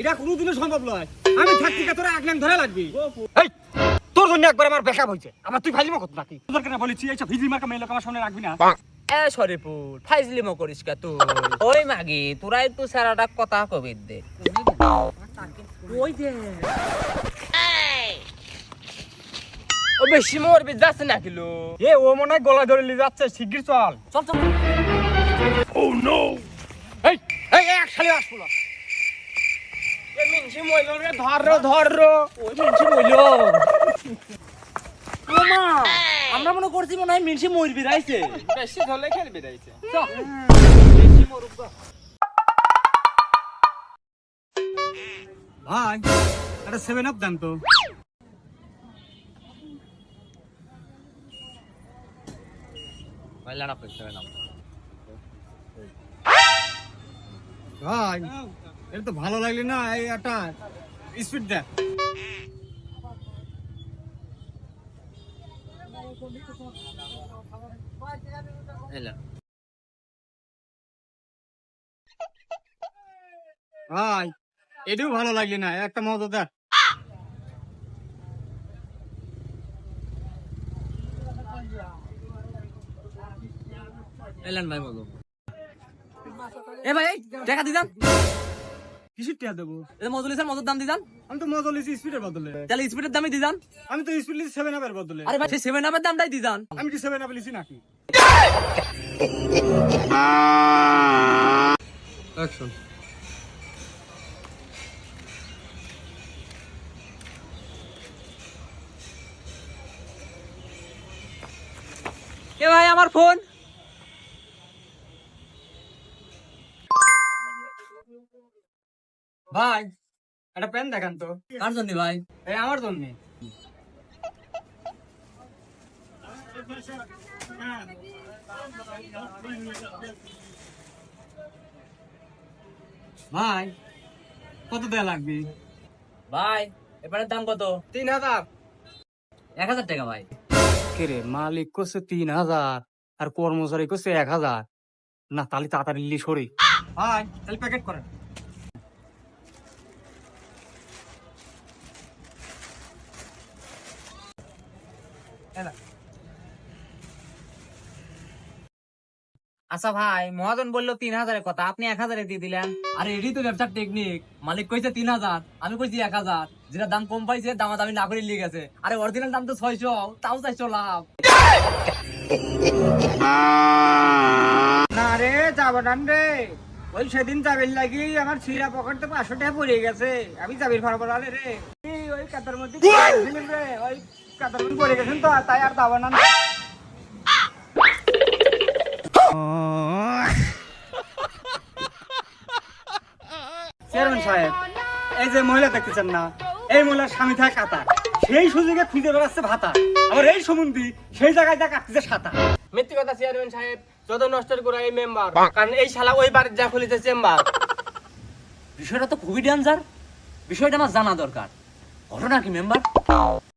এটা কোনোদিনও সম্ভব নয়। আমি থাকতে তোরা ধরে লাগবি। এই তোর জন্য একবার আমার বেকআপ হয়েছে। আমার তুই নাকি তোদের কেন বলেছি এইসব ভিজি মার্কা মেয়ে লোক আমার সামনে রাখবি না। এ ফাইজলিমো করিস কা তুই? ওই মাগি তোরা একটু সারাটা কথা কবি দে। ওই দে ও বেশি মরবি যাচ্ছে না কিলো। এ ও মনে হয় গলা ধরে নিয়ে যাচ্ছে শিগগির চল। চল চল। এই এই এক শালি আসব না আমরা মনে করছি মনে হয় মিনসি মরবি রাইছে বেশি ধরলে খেলবি রাইছে ভাই একটা সেভেন আপ দেন তো। ভাই এটা তো ভালো লাগলি না, এই একটা স্পিড দেখ। ভাই, এটাও ভালো লাগলি না, একটা মজা দেখ। এলান ভাই মগো এ ভাই দেখা দিদান কিসের টিয়া দেবো? এটা মজুলিসের মজুর দাম দিদান আমি তো মজা লিছি স্পিডের বদলে। তাহলে স্পিডের দামই দিদান আমি তো স্পিড লিছি সেভেন আপের বদলে। আরে ভাই সেভেন আপের দামটাই দিদান আমি কি সেভেন আপ লিছি নাকি? অ্যাকশন এ ভাই আমার ফোন ভাই একটা পেন দেখান তো। কার জন্য ভাই? এই আমার জন্য। ভাই কত দেয়া লাগবে? ভাই এবারের দাম কত? তিন হাজার। এক হাজার টাকা ভাই। রে মালিক করছে তিন হাজার আর কর্মচারী করছে এক হাজার। না তাহলে তাড়াতাড়ি সরি ভাই তাহলে প্যাকেট করেন। আচ্ছা ভাই মহাজন বলল তিন হাজারের কথা আপনি এক হাজারে দিয়ে দিলেন। আরে এটাই তো ব্যবসার টেকনিক মালিক কইছে তিন হাজার আমি কইছি এক হাজার। যেটা দাম কম পাইছে দামা দামি না করে লিয়ে গেছে। আরে অরিজিনাল দাম তো ছয়শো তাও চাইছো লাভ। না রে যাব ডান রে। ওই সেদিন চাবির লাগি আমার ছিঁড়া পকেট তো পাঁচশো টাকা পড়ে গেছে। আমি চাবির ভাড়া বলালে রে। ওই কাতার মধ্যে ছিলেন রে ওই কাতার মধ্যে পড়ে গেছেন তো তাই আর যাব না। চেয়ারম্যান সাহেব এই যে মহিলা দেখতেছেন না এই মহিলার স্বামী থাকে কাতার। সেই সুযোগে খুঁজে বেড়াচ্ছে ভাতা। আবার এই সম্বন্ধী সেই জায়গায় যা কাটতেছে সাঁতার মিথ্যে কথা চেয়ারম্যান সাহেব যত নষ্টের করা এই মেম্বার কারণ এই শালা ওই বাড়ির যা খুলেছে চেম্বার বিষয়টা তো খুবই ডেঞ্জার বিষয়টা আমার জানা দরকার। ঘটনা কি মেম্বার